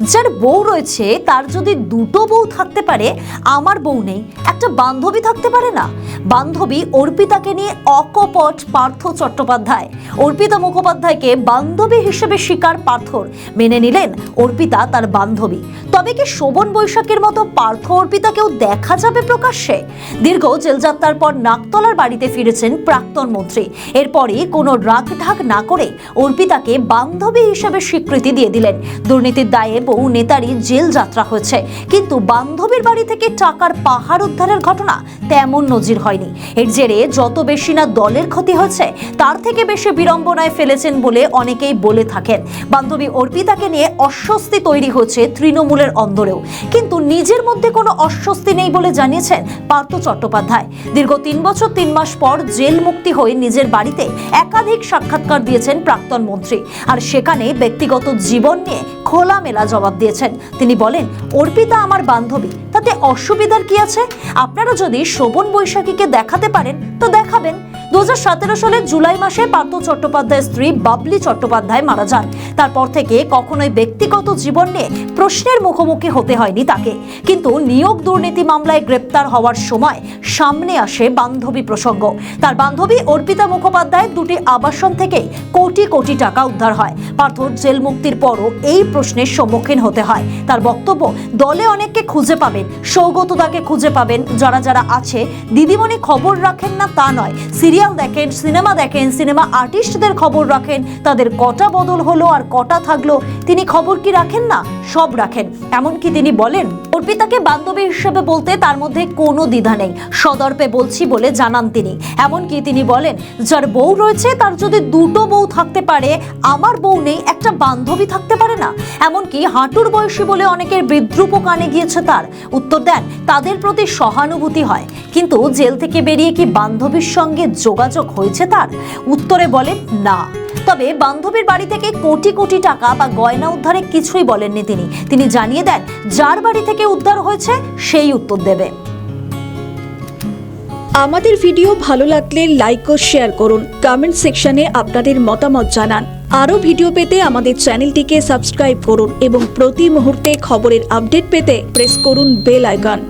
যার বউ রয়েছে, তার যদি দুটো বউ থাকতে পারে, আমার বউ নেই। একটা বান্ধবী থাকতে পারে না। বান্ধবী অর্পিতাকে নিয়ে অকপট পার্থ চট্টোপাধ্যায়। অর্পিতা মুখোপাধ্যায়কে বান্ধবী হিসেবে স্বীকার পার্থর মেনে নিলেন অর্পিতা তার বান্ধবী। তবে কি শোভন বৈশাখের মতো পার্থ অর্পিতাকেও দেখা যাবে প্রকাশ্যে? দীর্ঘ জেলযাত্রার পর নাকতলার বাড়িতে ফিরেছেন প্রাক্তন মন্ত্রী। এরপরই কোনো রাগ ঢাক না করে অর্পিতাকে বান্ধবী হিসেবে স্বীকৃতি দিয়ে দিলেন। দুর্নীতির দায়ে বহু নেতারই জেল যাত্রা হয়েছে। কিন্তু বান্ধবীর বাড়ি থেকে টাকার পাহাড় উদ্ধারের ঘটনা তেমন নজির হয়নি। এর জেরে যত বেশি না দলের ক্ষতি হয়েছে তার থেকে বেশি বিড়ম্বনায় ফেলেছেন বলে অনেকেই বলে থাকেন। বান্ধবী অর্পিতাকে নিয়ে অস্বস্তি তৈরি হচ্ছে তৃণমূলের অন্দরেও। কিন্তু নিজের মধ্যে কোনো অস্বস্তি নেই বলে জানিয়েছেন পার্থ চট্টোপাধ্যায়। দীর্ঘ তিন বছর, তিন মাস পর জেল মুক্তি হয়ে নিজের বাড়িতে একাধিক সাক্ষাৎকার দিয়েছেন প্রাক্তন মন্ত্রী। আর সেখানে ব্যক্তিগত জীবন নিয়ে খোলামেলা জবাব দিয়েছেন। তিনি বলেন, অর্পিতা আমার বান্ধবী। তাতে অসুবিধার কি আছে? আপনারা যদি শোভন বৈশাখীকে দেখাতে পারেন তো দেখাবেন। দু সালের জুলাই মাসে পার্থ চট্টোপাধ্যায়ের স্ত্রী বাবলি চট্টোপাধ্যায় মারা যান। তারপর থেকে কখনোই ব্যক্তিগত জীবন নিয়ে প্রশ্নের মুখোমুখি হতে হয়নি তাকে। কিন্তু নিয়োগ দুর্নীতি মামলায় গ্রেপ্তার হওয়ার সময় সামনে আসে বান্ধবী প্রসঙ্গ। তার বান্ধবী অর্পিতা মুখোপাধ্যায় দুটি আবাসন থেকেই কোটি কোটি টাকা উদ্ধার হয়। পার্থর জেল মুক্তির পরও এই প্রশ্নের সম্মুখীন হতে হয়। তার বক্তব্য, দলে অনেককে খুঁজে পাবেন সৌগতদাকে খুঁজে পাবেন, যারা যারা আছে, দিদিমণি খবর রাখেন না তা নয় সিরিয়াল দেখেন সিনেমা দেখেন সিনেমা আর্টিস্টদের খবর রাখেন, তাদের কটা বদল হলো আর কটা থাকল, তিনি খবর কি রাখেন না? সব রাখেন। এমনকি তিনি বলেন, অর্পিতাকে বান্ধবী হিসেবে বলতে তার মধ্যে কোনো দ্বিধা নেই। সদর্পে বলছি বলে জানান তিনি। এমনকি তিনি বলেন, যার বউ রয়েছে তার যদি দুটো বউ থাকতে পারে, আমার বউ নেই, একটা বান্ধবী থাকতে পারে না। এমনকি হাঁটুর বয়সী বলে অনেকের বিদ্রুপ কানে গিয়েছে তার। উত্তর দেন, তাদের প্রতি সহানুভূতি হয়। কিন্তু জেল থেকে বেরিয়ে কি বান্ধবীর সঙ্গে যোগাযোগ হয়েছে তার? উত্তরে বলেন, না। তবে বান্ধবীর বাড়ি থেকে কোটি কোটি টাকা বা গয়না উদ্ধারে কিছুই বলেননি তিনি। তিনি জানিয়ে দেন, যার বাড়ি থেকে উদ্ধার হয়েছে, সেই উত্তর দেবে। আমাদের ভিডিও ভালো লাগলে লাইক ও শেয়ার করুন। কমেন্ট সেকশনে আপনাদের মতামত জানান। আরও ভিডিও পেতে আমাদের চ্যানেলটিকে সাবস্ক্রাইব করুন এবং প্রতি মুহূর্তে খবরের আপডেট পেতে প্রেস করুন বেল আইকন।